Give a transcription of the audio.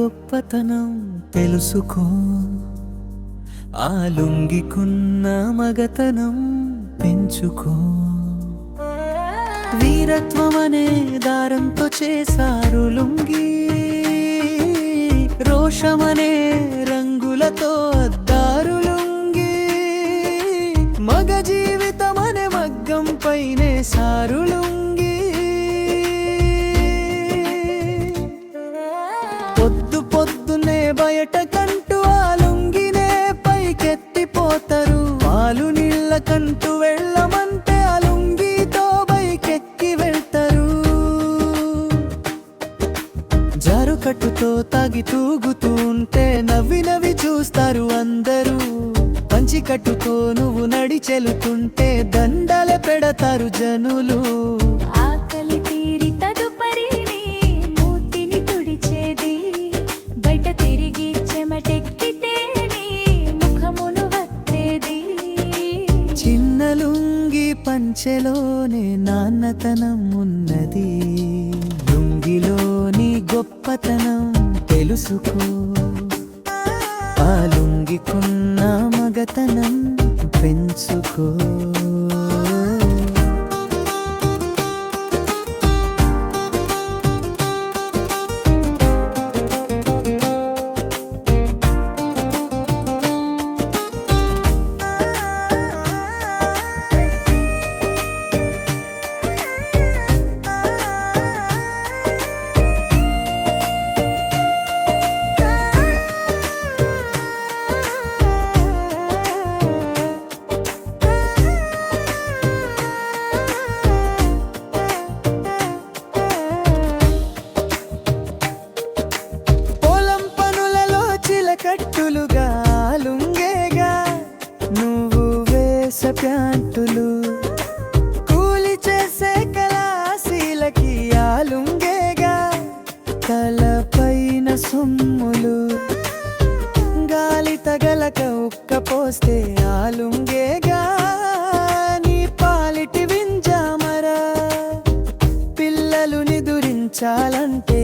గొప్పతనం తెలుసుకో. ఆ లుంగికున్న మగతనం పెంచుకో. వీరత్వం అనే దారంతో చేశారు లుంగి. రోషమనే జారుకట్టుతో తాగి తూగుతూ ఉంటే నవ్వి నవ్వి చూస్తారు అందరూ. పంచికట్టుతో నువ్వు నడి చెలుతుంటే దండలే పెడతారు జనులు. ఆకలి తీరి తదుపరి మూతిని తుడిచేది. బయట తిరిగి చెమటెక్కితే ముఖమును వత్తేది. చిన్న లుంగి పంచెలోనే నాన్నతనం ఉన్నది. తెలుసుకో పాలుంగికున్న మగతనం పెంచుకో. నువ్వు వేస ప్యాంటులు కూలి చేసే కళాశీలకి ఆలుంగేగా. తలపైన సొమ్ములు గాలి తగలక ఉక్క పోస్తే ఆలుంగేగా. నీ పాలిటి వింజామరా పిల్లలు నిదురించాలంటే